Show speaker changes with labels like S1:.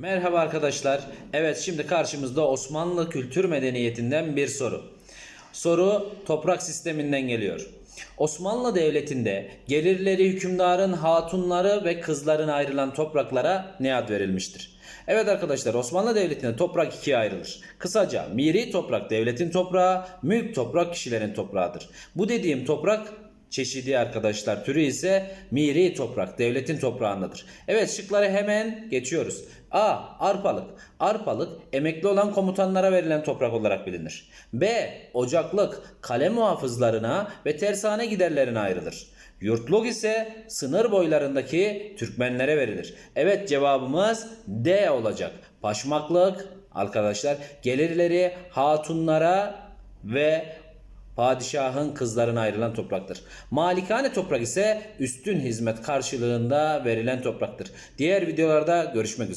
S1: Merhaba arkadaşlar. Evet şimdi karşımızda Osmanlı kültür medeniyetinden bir soru. Soru toprak sisteminden geliyor. Osmanlı Devleti'nde gelirleri hükümdarın hatunları ve kızlarına ayrılan topraklara ne ad verilmiştir? Evet arkadaşlar Osmanlı Devleti'nde toprak ikiye ayrılır. Kısaca miri toprak devletin toprağı, mülk toprak kişilerin toprağıdır. Bu dediğim toprak çeşidi arkadaşlar türü ise miri toprak devletin toprağındadır. Evet şıkları hemen geçiyoruz. A. Arpalık. Arpalık emekli olan komutanlara verilen toprak olarak bilinir. B. Ocaklık kale muhafızlarına ve tersane giderlerine ayrılır. Yurtluk ise sınır boylarındaki Türkmenlere verilir. Evet cevabımız D olacak. Paşmaklık arkadaşlar gelirleri hatunlara ve Padişahın kızlarına ayrılan topraktır. Malikane toprak ise üstün hizmet karşılığında verilen topraktır. Diğer videolarda görüşmek üzere.